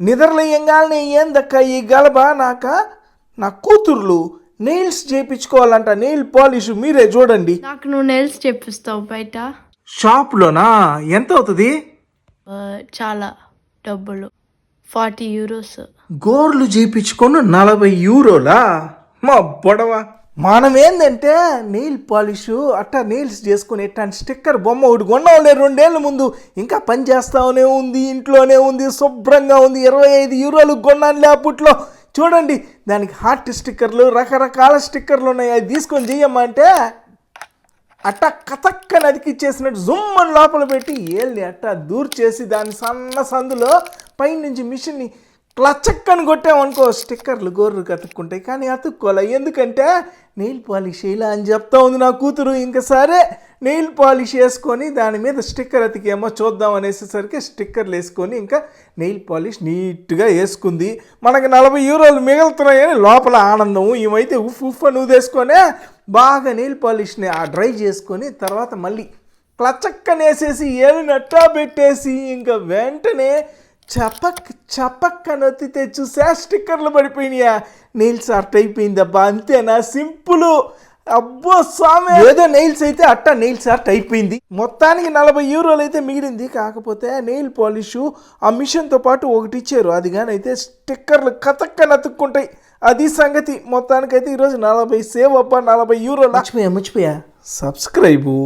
నిద్రలేయంగానే ఏందక్క ఈ గలబ నాక? నా కూతుర్లు నెయిల్స్ చేయించుకోవాలంట నెయిల్ పాలిష్ మీరే చూడండి. నాకు నువ్వు నెల్స్ చెప్పిస్తావు బయట. షాప్లోనా? ఎంత అవుతుంది? ఆ, చాలా డబ్బులు. Forty euros. గోర్లు చేయించుకొని నలభై యూరోలా? మా బొడవ. మనం ఏంటంటే నెయిల్ పాలిష్ అట్టా నెయిల్స్ చేసుకుని ఎట్లాంటి స్టిక్కర్ బొమ్మ ఒకటి కొన్నావులే రెండేళ్ళ ముందు. ఇంకా పని చేస్తానే ఉంది ఇంట్లోనే ఉంది శుభ్రంగా ఉంది. ఇరవై ఐదు యూరోలు కొన్నానులే అప్పట్లో చూడండి దానికి హార్ట్ స్టిక్కర్లు రకరకాల స్టిక్కర్లు ఉన్నాయి. అది తీసుకొని చెయ్యమంటే అట్ట కతక్కని అతికిచ్చేసినట్టు జుమ్మని లోపల పెట్టి ఏళ్ళని అట్ట దూర్ చేసి దాని సన్న సందులో పైనుంచి మిషన్ని క్లచక్కని కొట్టామనుకో స్టిక్కర్లు గోర్రు కతుక్కుంటాయి. కానీ అతుక్కోలే. ఎందుకంటే నెయిల్ పాలిష్ ఇలా అని చెప్తా ఉంది నా కూతురు. ఇంకా సరే నెయిల్ పాలిష్ వేసుకొని దాని మీద స్టిక్కర్ అతికేమో చూద్దాం అనేసరికి స్టిక్కర్లు వేసుకొని ఇంకా నెయిల్ పాలిష్ నీట్గా వేసుకుంది. మనకు నలభై యూరోలు మిగులుతున్నాయని లోపల ఆనందం. ఏమైతే ఉఫ్ ఉఫ్ అని ఊదేసుకొనే బాగా నెయిల్ పాలిష్ని ఆ డ్రై చేసుకొని తర్వాత మళ్ళీ క్లచక్కనేసేసి ఏమి నట్టా పెట్టేసి ఇంకా వెంటనే చపక్ చపక్ అని చూసా స్టిక్కర్లు పడిపోయినాయా? నెయిల్స్ అట్ట అయిపోయిందబ్బా అంతేనా? సింపుల్. అబ్బో స్వామి! ఏదో నెయిల్స్ అయితే అట్ట నెయిల్స్ ఆర్ట్ అయిపోయింది. మొత్తానికి నలభై యూరోలు అయితే మిగిలింది. కాకపోతే నెయిల్ పాలిష్ ఆ మిషన్తో పాటు ఒకటి ఇచ్చారు. అది కానీ అయితే స్టిక్కర్లు కతక్క నతుక్కుంటాయి. అది సంగతి. మొత్తానికైతే ఈరోజు నలభై సేవ్ అబ్బా నలభై యూరోలు? మర్చిపోయా మర్చిపోయా. సబ్స్క్రైబు.